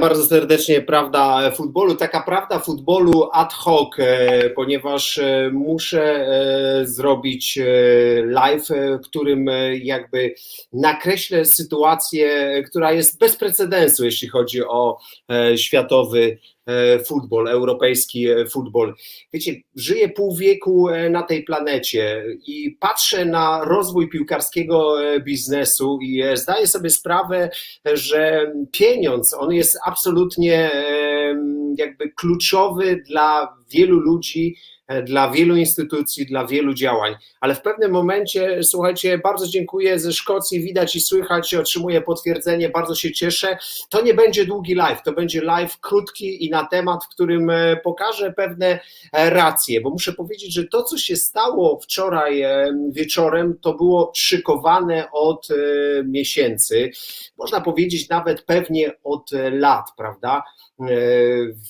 Bardzo serdecznie. Prawda futbolu. Taka prawda futbolu ad hoc, e, ponieważ e, muszę e, zrobić live, którym jakby nakreślę sytuację, która jest bez precedensu, jeśli chodzi o światowy futbol, europejski e, futbol. Wiecie, żyję pół wieku e, na tej planecie i patrzę na rozwój piłkarskiego biznesu i zdaję sobie sprawę, że pieniądz, on jest absolutnie jakby kluczowy dla wielu ludzi E, dla wielu instytucji, dla wielu działań. Ale w pewnym momencie, słuchajcie, bardzo dziękuję ze Szkocji, widać i słychać, otrzymuję potwierdzenie, bardzo się cieszę. To nie będzie długi live, to będzie live krótki i na temat, w którym e, pokażę pewne e, racje, bo muszę powiedzieć, że to, co się stało wczoraj wieczorem, to było szykowane od miesięcy, można powiedzieć nawet pewnie od lat, prawda?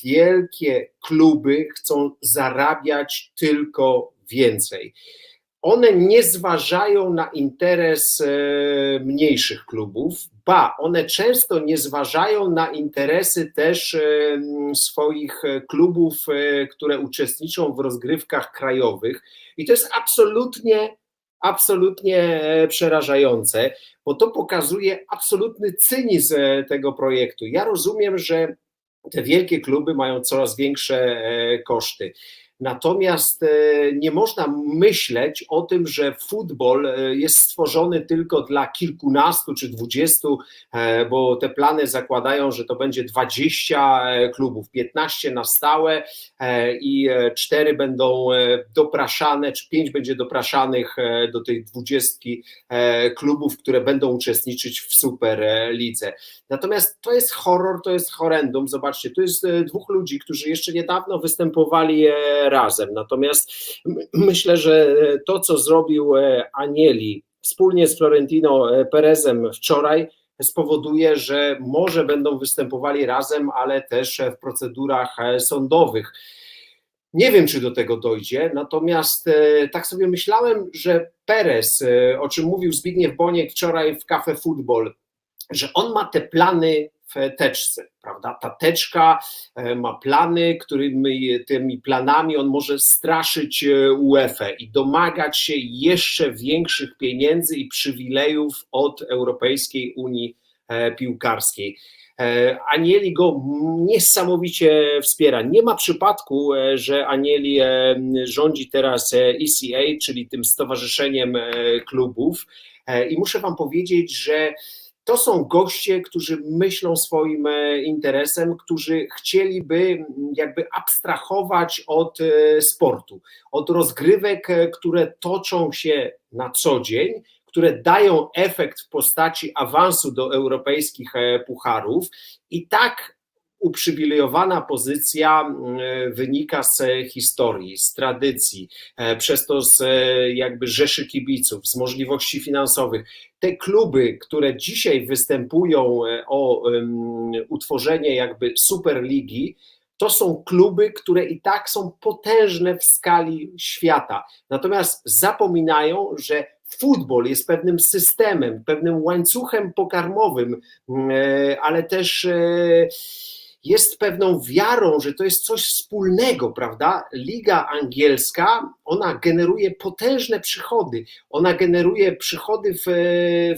Wielkie kluby chcą zarabiać tylko więcej. One nie zważają na interes e, mniejszych klubów, ba, one często nie zważają na interesy też e, swoich klubów, e, które uczestniczą w rozgrywkach krajowych. I to jest absolutnie, absolutnie przerażające, bo to pokazuje absolutny cynizm tego projektu. Ja rozumiem, że te wielkie kluby mają coraz większe koszty. Natomiast e, nie można myśleć o tym, że futbol e, jest stworzony tylko dla kilkunastu czy dwudziestu, e, bo te plany zakładają, że to będzie 20 klubów, 15 na stałe i cztery będą dopraszane, czy pięć będzie dopraszanych do tych dwudziestki klubów, które będą uczestniczyć w Superlidze. Natomiast to jest horror, to jest horrendum. Zobaczcie, to jest dwóch ludzi, którzy jeszcze niedawno występowali razem. Natomiast myślę, że to, co zrobił e, Anieli wspólnie z Florentino e, Perezem wczoraj, spowoduje, że może będą występowali razem, ale też w procedurach e, sądowych. Nie wiem, czy do tego dojdzie, natomiast tak sobie myślałem, że Perez, o czym mówił Zbigniew Boniek wczoraj w Cafe Football, że on ma te plany w teczce, prawda? Ta teczka e, ma plany, którymi tymi planami on może straszyć e, UEFA i domagać się jeszcze większych pieniędzy i przywilejów od Europejskiej Unii e, Piłkarskiej. Anieli go niesamowicie wspiera. Nie ma przypadku, że Anieli rządzi teraz ECA, czyli tym stowarzyszeniem klubów. I muszę Wam powiedzieć, że to są goście, którzy myślą swoim e, interesem, którzy chcieliby jakby abstrahować od e, sportu, od rozgrywek, e, które toczą się na co dzień, które dają efekt w postaci awansu do europejskich pucharów. I tak uprzywilejowana pozycja mm, wynika z historii, z tradycji, e, przez to z e, jakby rzeszy kibiców, z możliwości finansowych. Te kluby, które dzisiaj występują e, o utworzenie jakby superligi, to są kluby, które i tak są potężne w skali świata. Natomiast zapominają, że futbol jest pewnym systemem, pewnym łańcuchem pokarmowym, ale też jest pewną wiarą, że to jest coś wspólnego, prawda? Liga angielska, ona generuje potężne przychody. Ona generuje przychody w,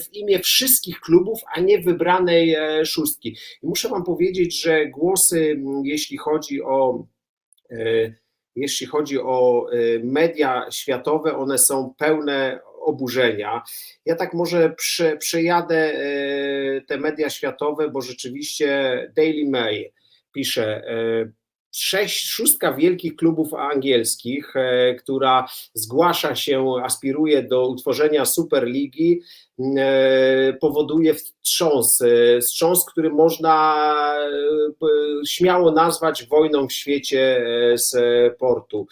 w imię wszystkich klubów, a nie wybranej e, szóstki. I muszę Wam powiedzieć, że głosy, jeśli chodzi o e, jeśli chodzi o e, media światowe, one są pełne oburzenia. Ja tak może prze, przejadę e, te media światowe, bo rzeczywiście Daily Mail pisze, e, sześć, szóstka wielkich klubów angielskich, e, która zgłasza się, aspiruje do utworzenia Superligi, powoduje wstrząs, wstrząs, który można śmiało nazwać wojną w świecie sportu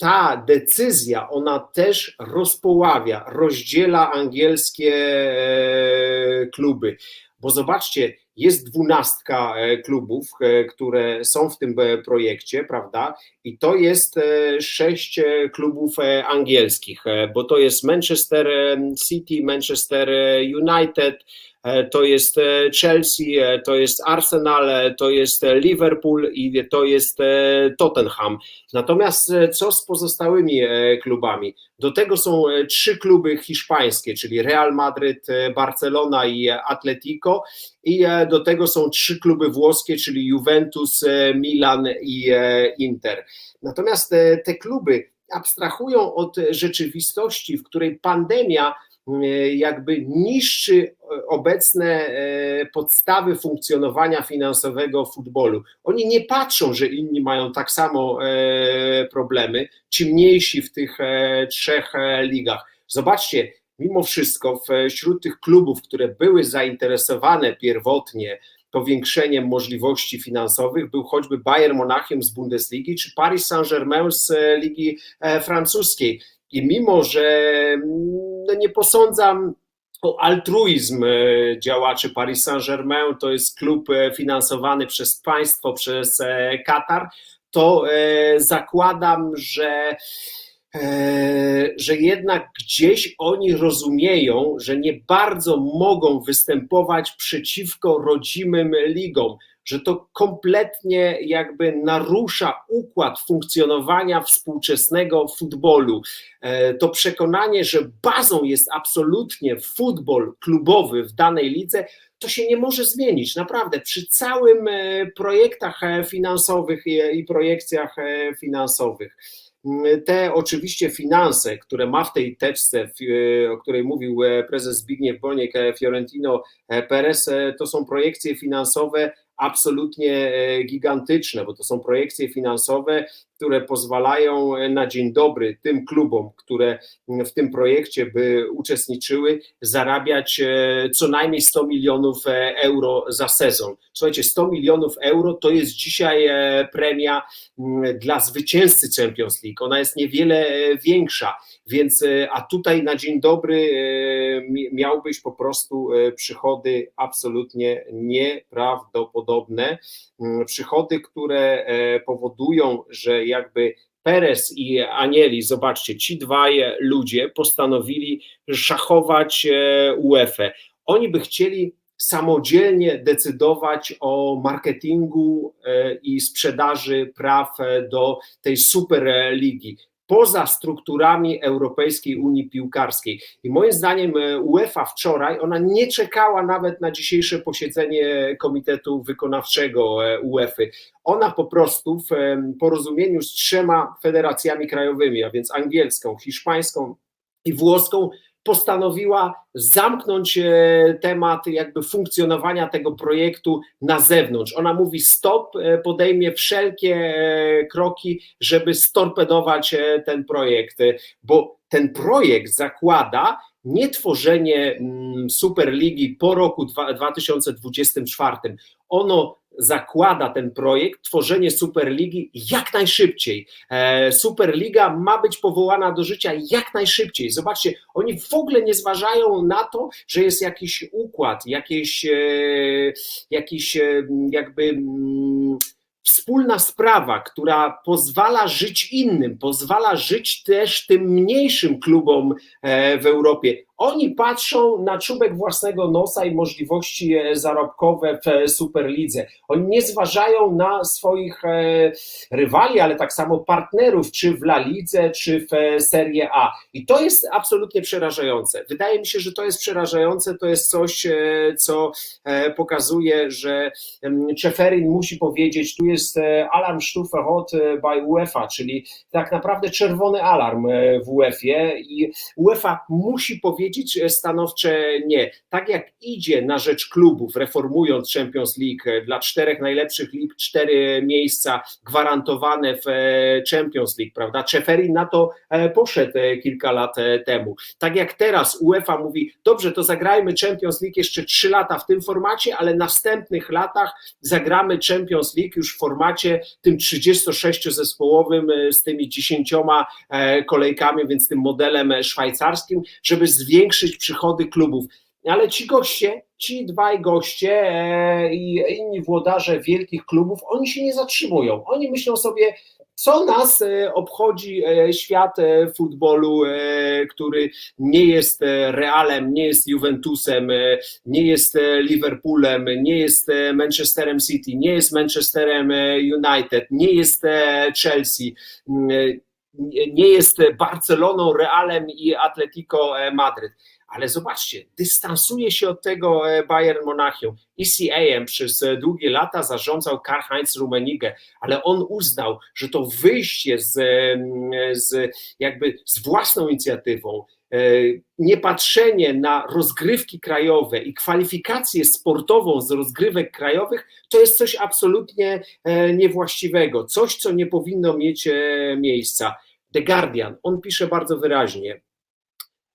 ta decyzja, ona też rozpoławia, rozdziela angielskie e, kluby. Bo zobaczcie, jest dwunastka e, klubów, e, które są w tym projekcie, prawda? I to jest sześć klubów angielskich, bo to jest Manchester City, Manchester United, to jest Chelsea, to jest Arsenal, to jest Liverpool i to jest Tottenham. Natomiast co z pozostałymi klubami? Do tego są trzy kluby hiszpańskie, czyli Real Madryd, Barcelona i Atletico i do tego są trzy kluby włoskie, czyli Juventus, Milan i Inter. Natomiast te kluby abstrahują od rzeczywistości, w której pandemia e, jakby niszczy obecne e, podstawy funkcjonowania finansowego futbolu. Oni nie patrzą, że inni mają tak samo e, problemy, ci mniejsi w tych trzech ligach. Zobaczcie, mimo wszystko wśród tych klubów, które były zainteresowane pierwotnie powiększeniem możliwości finansowych był choćby Bayern Monachium z Bundesligi czy Paris Saint-Germain z e, Ligi e, Francuskiej. I mimo, że mm, nie posądzam o altruizm e, działaczy Paris Saint-Germain, to jest klub finansowany przez państwo, przez Katar, to zakładam, że E, że jednak gdzieś oni rozumieją, że nie bardzo mogą występować przeciwko rodzimym ligom, że to kompletnie jakby narusza układ funkcjonowania współczesnego futbolu. E, to przekonanie, że bazą jest absolutnie futbol klubowy w danej lidze, to się nie może zmienić. Naprawdę, przy całym e, projektach finansowych i projekcjach finansowych. Te oczywiście finanse, które ma w tej teczce, o której mówił e, prezes Zbigniew Boniek, e, Fiorentino e, Perez, to są projekcje finansowe absolutnie gigantyczne, bo to są projekcje finansowe, które pozwalają na dzień dobry tym klubom, które w tym projekcie by uczestniczyły, zarabiać co najmniej 100 milionów euro za sezon. Słuchajcie, 100 milionów euro to jest dzisiaj premia dla zwycięzcy Champions League. Ona jest niewiele większa, więc a tutaj na dzień dobry miałbyś po prostu przychody absolutnie nieprawdopodobne. Przychody, które powodują, że jakby Perez i Anieli, zobaczcie, ci dwaj ludzie postanowili szachować UEFA. Oni by chcieli samodzielnie decydować o marketingu e, i sprzedaży praw e, do tej superligi poza strukturami Europejskiej Unii Piłkarskiej. I moim zdaniem e, UEFA wczoraj, ona nie czekała nawet na dzisiejsze posiedzenie Komitetu Wykonawczego UEFA. Ona po prostu w porozumieniu z trzema federacjami krajowymi, a więc angielską, hiszpańską i włoską, postanowiła zamknąć e, temat jakby funkcjonowania tego projektu na zewnątrz. Ona mówi stop, e, podejmie wszelkie e, kroki, żeby storpedować ten projekt, bo ten projekt zakłada nie tworzenie mm, Superligi po roku 2024. Ono zakłada ten projekt tworzenie Superligi jak najszybciej. E, Superliga ma być powołana do życia jak najszybciej. Zobaczcie, oni w ogóle nie zważają na to, że jest jakiś układ, jakieś, e, jakiś e, jakby mm, wspólna sprawa, która pozwala żyć innym, pozwala żyć też tym mniejszym klubom w Europie. Oni patrzą na czubek własnego nosa i możliwości e, zarobkowe w e, Superlidze. Oni nie zważają na swoich e, rywali, ale tak samo partnerów, czy w La Lidze, czy w Serie A. I to jest absolutnie przerażające. Wydaje mi się, że to jest przerażające, to jest coś, co pokazuje, że Czeferin musi powiedzieć, tu jest alarm Stufe Hot by UEFA, czyli tak naprawdę czerwony alarm w UEFA i UEFA musi powiedzieć, powiedzieć stanowcze nie. Tak jak idzie na rzecz klubów, reformując Champions League, dla czterech najlepszych lig cztery miejsca gwarantowane w e, Champions League, prawda? Czeferin na to e, poszedł e, kilka lat temu. Tak jak teraz UEFA mówi, dobrze, to zagrajmy Champions League jeszcze trzy lata w tym formacie, ale w następnych latach zagramy Champions League już w formacie tym 36-zespołowym z tymi dziesięcioma kolejkami, więc tym modelem szwajcarskim, żeby zwiększyć zwiększyć przychody klubów. Ale ci goście, ci dwaj goście e, i inni włodarze wielkich klubów, oni się nie zatrzymują. Oni myślą sobie, Co nas e, obchodzi e, świat futbolu, który nie jest Realem, nie jest Juventusem, nie jest Liverpoolem, nie jest Manchesterem City, nie jest Manchesterem United, nie jest Chelsea, nie jest Barceloną, Realem i Atletico Madryt ale zobaczcie, dystansuje się od tego Bayern Monachium. ECAM przez długie lata zarządzał Karl-Heinz Rummenigge, ale on uznał, że to wyjście z, z jakby z własną inicjatywą, e, niepatrzenie na rozgrywki krajowe i kwalifikację sportową z rozgrywek krajowych, to jest coś absolutnie e, niewłaściwego, coś, co nie powinno mieć e, miejsca. The Guardian, on pisze bardzo wyraźnie,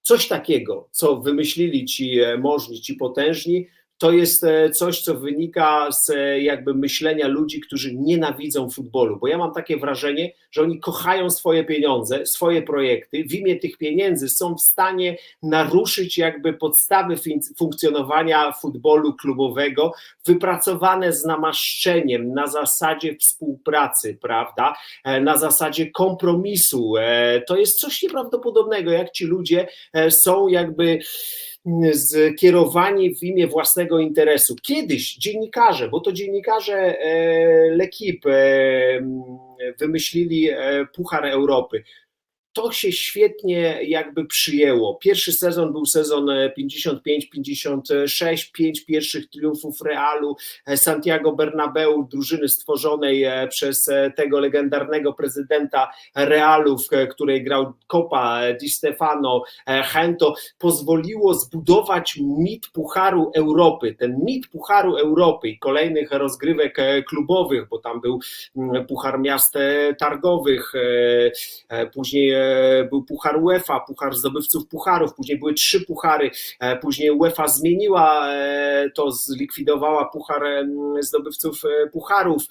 Coś takiego, co wymyślili ci e, możni, ci potężni, to jest e, coś, co wynika z e, jakby myślenia ludzi, którzy nienawidzą futbolu, bo ja mam takie wrażenie, że oni kochają swoje pieniądze, swoje projekty, w imię tych pieniędzy są w stanie naruszyć jakby podstawy funkcjonowania futbolu klubowego, wypracowane z namaszczeniem na zasadzie współpracy, prawda, e, na zasadzie kompromisu. To jest coś nieprawdopodobnego, jak ci ludzie są jakby skierowani w imię własnego interesu. Kiedyś dziennikarze, bo to dziennikarze e, L'Equipe e, wymyślili e, Puchar Europy to się świetnie jakby przyjęło. Pierwszy sezon był sezon 55-56, pięć pierwszych triumfów Realu, e, Santiago Bernabeu, drużyny stworzonej e, przez e, tego legendarnego prezydenta Realu, w której grał Copa, Di Stefano, Hento, pozwoliło zbudować mit Pucharu Europy. Ten mit Pucharu Europy i kolejnych rozgrywek klubowych, bo tam był mm, Puchar Miast Targowych, później był Puchar UEFA, Puchar zdobywców Pucharów, później były trzy Puchary, e, później UEFA zmieniła e, to, zlikwidowała Puchar zdobywców e, Pucharów.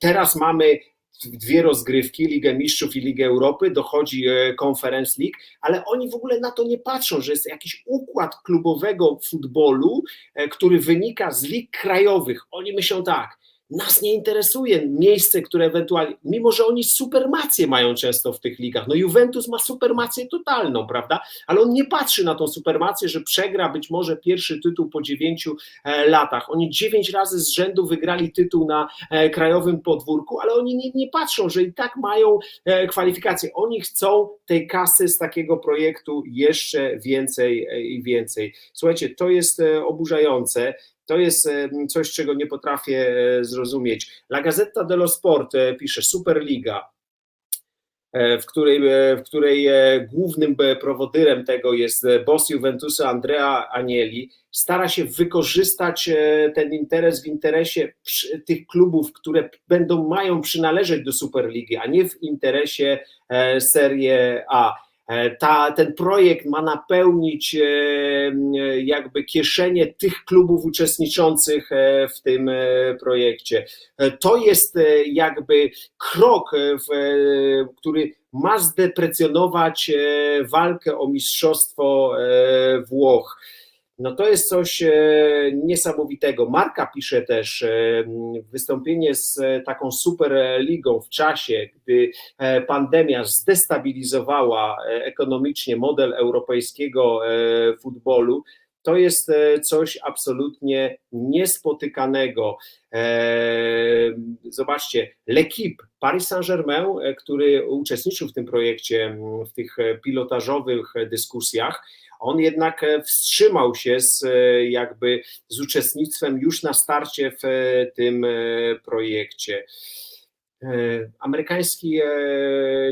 Teraz mamy dwie rozgrywki, Ligę Mistrzów i Ligę Europy, dochodzi Conference League, ale oni w ogóle na to nie patrzą, że jest jakiś układ klubowego futbolu, który wynika z lig krajowych. Oni myślą tak, nas nie interesuje miejsce, które ewentualnie, mimo że oni supermację mają często w tych ligach. No Juventus ma supermację totalną, prawda? Ale on nie patrzy na tą supermację, że przegra być może pierwszy tytuł po dziewięciu e, latach. Oni dziewięć razy z rzędu wygrali tytuł na e, krajowym podwórku, ale oni nie, nie patrzą, że i tak mają e, kwalifikacje. Oni chcą tej kasy z takiego projektu jeszcze więcej i więcej. Słuchajcie, to jest oburzające. To jest coś, czego nie potrafię e, zrozumieć. La Gazzetta dello Sport e, pisze Superliga, e, w której, w której głównym prowodyrem tego jest boss Juventusa Andrea Anieli, stara się wykorzystać ten interes w interesie tych klubów, które będą mają przynależeć do Superligi, a nie w interesie Serie A ta, ten projekt ma napełnić e, jakby kieszenie tych klubów uczestniczących e, w tym projekcie. To jest jakby krok, który ma zdeprecjonować walkę o mistrzostwo Włoch. No to jest coś e, niesamowitego. Marka pisze też e, wystąpienie z taką superligą w czasie, gdy e, pandemia zdestabilizowała ekonomicznie model europejskiego futbolu. To jest coś absolutnie niespotykanego. Zobaczcie, L'Equipe, Paris Saint-Germain, który uczestniczył w tym projekcie, w tych pilotażowych dyskusjach, on jednak e, wstrzymał się z e, jakby z uczestnictwem już na starcie w e, tym projekcie. Amerykański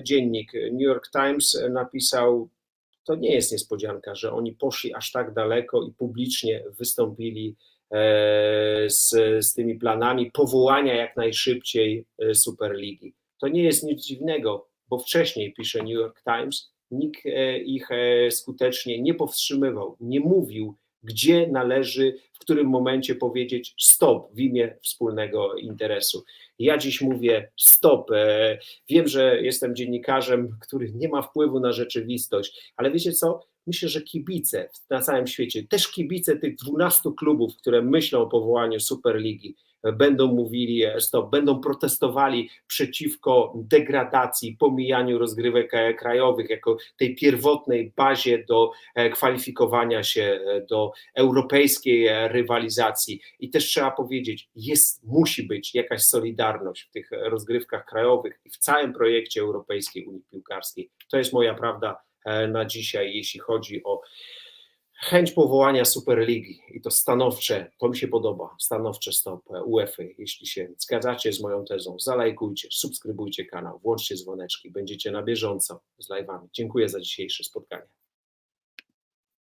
dziennik New York Times napisał, to nie jest niespodzianka, że oni poszli aż tak daleko i publicznie wystąpili z, z tymi planami powołania jak najszybciej Superligi. To nie jest nic dziwnego, bo wcześniej, pisze New York Times, nikt e, ich e, skutecznie nie powstrzymywał, nie mówił, gdzie należy, w którym momencie powiedzieć stop w imię wspólnego interesu. Ja dziś mówię stop. E, wiem, że jestem dziennikarzem, który nie ma wpływu na rzeczywistość, ale wiecie co? myślę, że kibice na całym świecie, też kibice tych 12 klubów, które myślą o powołaniu Superligi, będą mówili stop, będą protestowali przeciwko degradacji, pomijaniu rozgrywek e, krajowych jako tej pierwotnej bazie do e, kwalifikowania się e, do europejskiej rywalizacji. I też trzeba powiedzieć, jest, musi być jakaś solidarność w tych rozgrywkach krajowych i w całym projekcie Europejskiej Unii Piłkarskiej. To jest moja prawda na dzisiaj, jeśli chodzi o chęć powołania Superligi i to stanowcze, to mi się podoba, stanowcze stop UEFA. Jeśli się zgadzacie z moją tezą, zalajkujcie, subskrybujcie kanał, włączcie dzwoneczki, będziecie na bieżąco z live'ami. Dziękuję za dzisiejsze spotkanie.